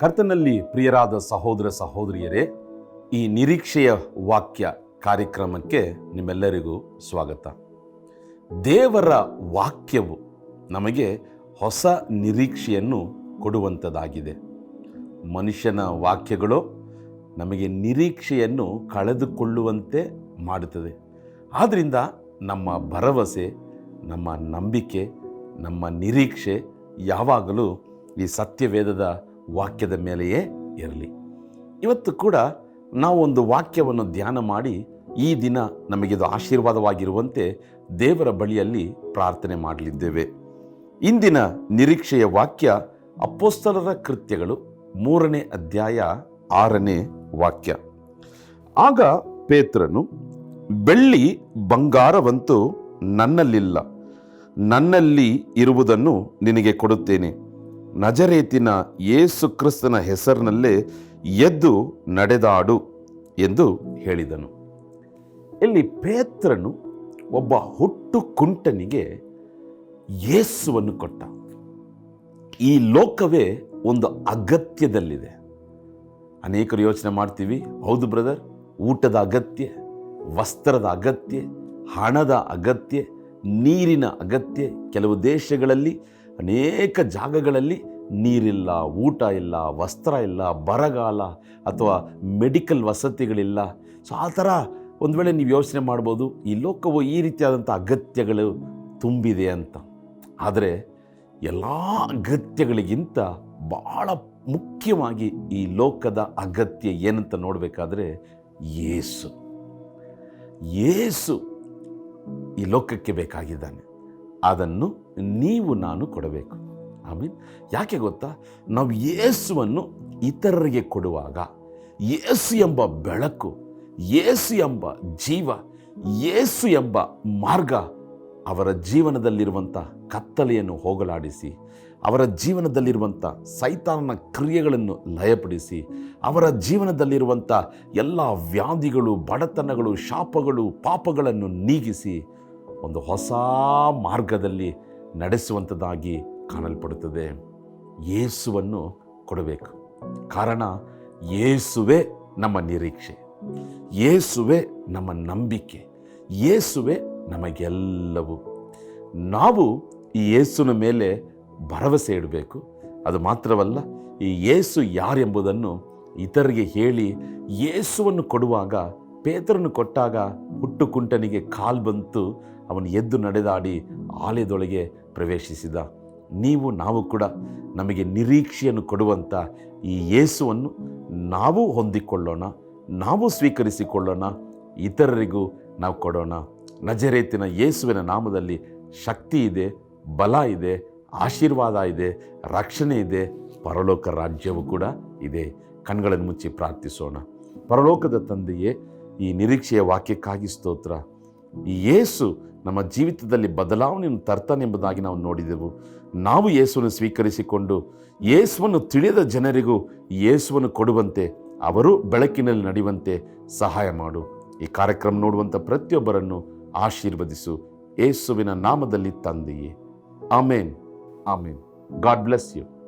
ಕರ್ತನಲ್ಲಿ ಪ್ರಿಯರಾದ ಸಹೋದರ ಸಹೋದರಿಯರೇ, ಈ ನಿರೀಕ್ಷೆಯ ವಾಕ್ಯ ಕಾರ್ಯಕ್ರಮಕ್ಕೆ ನಿಮ್ಮೆಲ್ಲರಿಗೂ ಸ್ವಾಗತ. ದೇವರ ವಾಕ್ಯವು ನಮಗೆ ಹೊಸ ನಿರೀಕ್ಷೆಯನ್ನು ಕೊಡುವಂಥದ್ದಾಗಿದೆ ಮನುಷ್ಯನ ವಾಕ್ಯಗಳು ನಮಗೆ ನಿರೀಕ್ಷೆಯನ್ನು ಕಳೆದುಕೊಳ್ಳುವಂತೆ ಮಾಡುತ್ತದೆ. ಆದ್ದರಿಂದ ನಮ್ಮ ಭರವಸೆ, ನಮ್ಮ ನಂಬಿಕೆ, ನಮ್ಮ ನಿರೀಕ್ಷೆ ಯಾವಾಗಲೂ ಈ ಸತ್ಯವೇದದ ವಾಕ್ಯದ ಮೇಲೆಯೇ ಇರಲಿ. ಇವತ್ತು ಕೂಡ ನಾವು ಒಂದು ವಾಕ್ಯವನ್ನು ಧ್ಯಾನ ಮಾಡಿ ಈ ದಿನ ನಮಗಿದು ಆಶೀರ್ವಾದವಾಗಿರುವಂತೆ ದೇವರ ಬಳಿಯಲ್ಲಿ ಪ್ರಾರ್ಥನೆ ಮಾಡಲಿದ್ದೇವೆ. ಇಂದಿನ ನಿರೀಕ್ಷೆಯ ವಾಕ್ಯ ಅಪ್ಪೋಸ್ತರರ ಕೃತ್ಯಗಳು ಮೂರನೇ ಅಧ್ಯಾಯ ಆರನೇ ವಾಕ್ಯ. ಆಗ ಪೇತ್ರನು, ಬೆಳ್ಳಿ ಬಂಗಾರವಂತೂ ನನ್ನಲ್ಲಿಲ್ಲ. ನನ್ನಲ್ಲಿ ಇರುವುದನ್ನು ನಿನಗೆ ಕೊಡುತ್ತೇನೆ. ನಜರೇತಿನ ಯೇಸು ಕ್ರಿಸ್ತನ ಹೆಸರಿನಲ್ಲೇ ಎದ್ದು ನಡೆದಾಡು ಎಂದು ಹೇಳಿದನು. ಇಲ್ಲಿ ಪೇತ್ರನು ಒಬ್ಬ ಹುಟ್ಟು ಕುಂಟನಿಗೆ ಯೇಸುವನ್ನು ಕೊಟ್ಟ. ಈ ಲೋಕವೇ ಒಂದು ಅಗತ್ಯದಲ್ಲಿದೆ. ಅನೇಕರು ಯೋಚನೆ ಮಾಡ್ತೀವಿ, ಹೌದು ಬ್ರದರ್, ಊಟದ ಅಗತ್ಯ, ವಸ್ತ್ರದ ಅಗತ್ಯ, ಹಣದ ಅಗತ್ಯ, ನೀರಿನ ಅಗತ್ಯ, ಕೆಲವು ದೇಶಗಳಲ್ಲಿ ಅನೇಕ ಜಾಗಗಳಲ್ಲಿ ನೀರಿಲ್ಲ, ಊಟ ಇಲ್ಲ, ವಸ್ತ್ರ ಇಲ್ಲ, ಬರಗಾಲ ಅಥವಾ ಮೆಡಿಕಲ್ ವಸತಿಗಳಿಲ್ಲ. ಸೊ ಆ ಥರ ಒಂದು ವೇಳೆ ನೀವು ಯೋಚನೆ ಮಾಡ್ಬೋದು, ಈ ಲೋಕವು ಈ ರೀತಿಯಾದಂಥ ಅಗತ್ಯಗಳು ತುಂಬಿದೆ ಅಂತ. ಆದರೆ ಎಲ್ಲ ಅಗತ್ಯಗಳಿಗಿಂತ ಭಾಳ ಮುಖ್ಯವಾಗಿ ಈ ಲೋಕದ ಅಗತ್ಯ ಏನಂತ ನೋಡಬೇಕಾದ್ರೆ ಏಸು. ಏಸು ಈ ಲೋಕಕ್ಕೆ ಬೇಕಾಗಿದ್ದಾನೆ. ಅದನ್ನು ನೀವು ನಾನು ಕೊಡಬೇಕು. ಆಮೀನ್, ಯಾಕೆ ಗೊತ್ತಾ? ನಾವು ಯೇಸುವನ್ನು ಇತರರಿಗೆ ಕೊಡುವಾಗ, ಯೇಸು ಎಂಬ ಬೆಳಕು, ಯೇಸು ಎಂಬ ಜೀವ, ಯೇಸು ಎಂಬ ಮಾರ್ಗ, ಅವರ ಜೀವನದಲ್ಲಿರುವಂಥ ಕತ್ತಲೆಯನ್ನು ಹೋಗಲಾಡಿಸಿ, ಅವರ ಜೀವನದಲ್ಲಿರುವಂಥ ಸೈತಾನನ ಕ್ರಿಯೆಗಳನ್ನು ಲಯಪಡಿಸಿ, ಅವರ ಜೀವನದಲ್ಲಿರುವಂಥ ಎಲ್ಲ ವ್ಯಾಧಿಗಳು, ಬಡತನಗಳು, ಶಾಪಗಳು, ಪಾಪಗಳನ್ನು ನೀಗಿಸಿ ಒಂದು ಹೊಸ ಮಾರ್ಗದಲ್ಲಿ ನಡೆಸುವಂಥದ್ದಾಗಿ ಕಾಣಲ್ಪಡುತ್ತದೆ. ಯೇಸುವನ್ನು ಕೊಡಬೇಕು. ಕಾರಣ ಯೇಸುವೆ ನಮ್ಮ ನಿರೀಕ್ಷೆ. ಯೇಸುವೆ ನಮ್ಮ ನಂಬಿಕೆ. ಯೇಸುವೆ ನಮಗೆಲ್ಲವೂ. ನಾವು ಈ ಯೇಸುನ ಮೇಲೆ ಭರವಸೆ ಇಡಬೇಕು. ಅದು ಮಾತ್ರವಲ್ಲ, ಈ ಯೇಸು ಯಾರೆಂಬುದನ್ನು ಇತರಿಗೆ ಹೇಳಿ ಯೇಸುವನ್ನು ಕೊಡುವಾಗ ಪೇತ್ರನು ಕೊಟ್ಟಾಗ ಹುಟ್ಟು ಕುಂಟನಿಗೆ ಕಾಲ್ ಬಂತು. ಅವನು ಎದ್ದು ನಡೆದಾಡಿ ಆಲಯದೊಳಗೆ ಪ್ರವೇಶಿಸಿದ. ನೀವು, ನಾವು ಕೂಡ ನಮಗೆ ನಿರೀಕ್ಷೆಯನ್ನು ಕೊಡುವಂಥ ಈ ಯೇಸುವನ್ನು ನಾವು ಹೊಂದಿಕೊಳ್ಳೋಣ, ನಾವು ಸ್ವೀಕರಿಸಿಕೊಳ್ಳೋಣ, ಇತರರಿಗೂ ನಾವು ಕೊಡೋಣ. ನಜರೇತಿನ ಯೇಸುವಿನ ನಾಮದಲ್ಲಿ ಶಕ್ತಿ ಇದೆ, ಬಲ ಇದೆ, ಆಶೀರ್ವಾದ ಇದೆ, ರಕ್ಷಣೆ ಇದೆ, ಪರಲೋಕ ರಾಜ್ಯವೂ ಕೂಡ ಇದೆ. ಕಣ್ಗಳನ್ನು ಮುಚ್ಚಿ ಪ್ರಾರ್ಥಿಸೋಣ. ಪರಲೋಕದ ತಂದೆಯೇ ಈ ನಿರೀಕ್ಷೆಯ ವಾಕ್ಯಕ್ಕಾಗಿ ಸ್ತೋತ್ರ. ಈ ಯೇಸು ನಮ್ಮ ಜೀವಿತದಲ್ಲಿ ಬದಲಾವಣೆಯನ್ನು ತರ್ತಾನೆಂಬುದಾಗಿ ನಾವು ನೋಡಿದೆವು. ನಾವು ಯೇಸುವನ್ನು ಸ್ವೀಕರಿಸಿಕೊಂಡು ಯೇಸುವನ್ನು ತಿಳಿಯದ ಜನರಿಗೂ ಯೇಸುವನ್ನು ಕೊಡುವಂತೆ, ಅವರು ಬೆಳಕಿನಲ್ಲಿ ನಡೆಯುವಂತೆ ಸಹಾಯ ಮಾಡು. ಈ ಕಾರ್ಯಕ್ರಮ ನೋಡುವಂಥ ಪ್ರತಿಯೊಬ್ಬರನ್ನು ಆಶೀರ್ವದಿಸು. ಯೇಸುವಿನ ನಾಮದಲ್ಲಿ ತಂದೆಯೇ. ಆಮೇನ್. ಆಮೇನ್. God bless you.